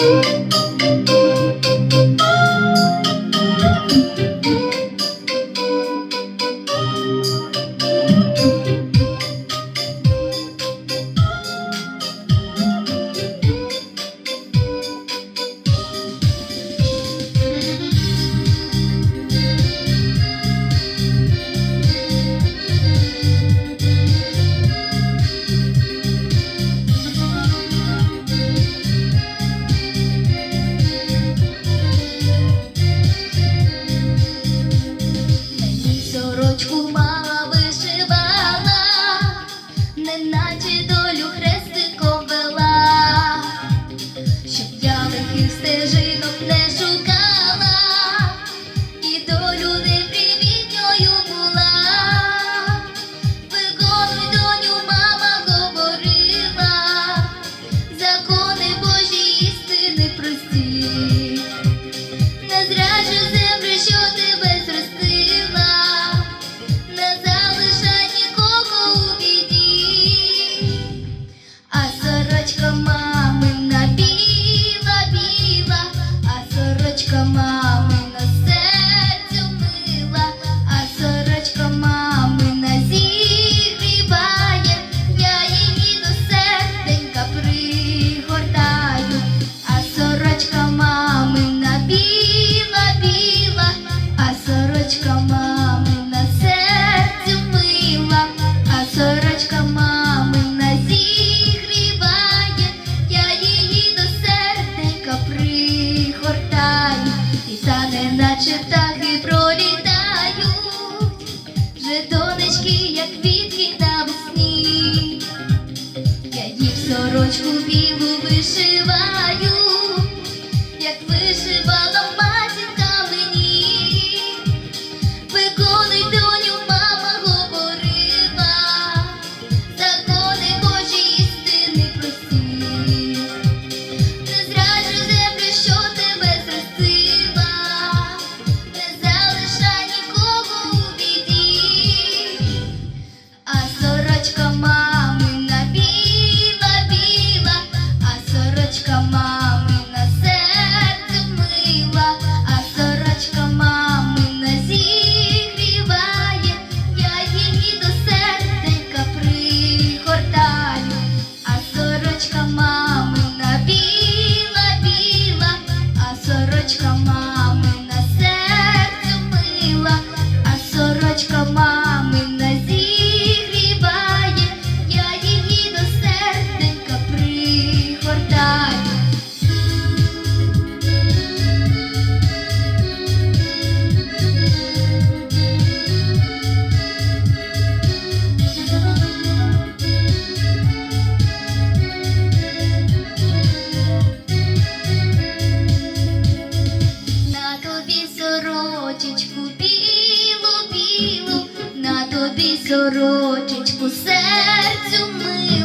Música Таких стежинок не шукала, і долю непривітньою була, виконуй доню, мама говорила, закони Божі істини прості, сорочечку серцю ми.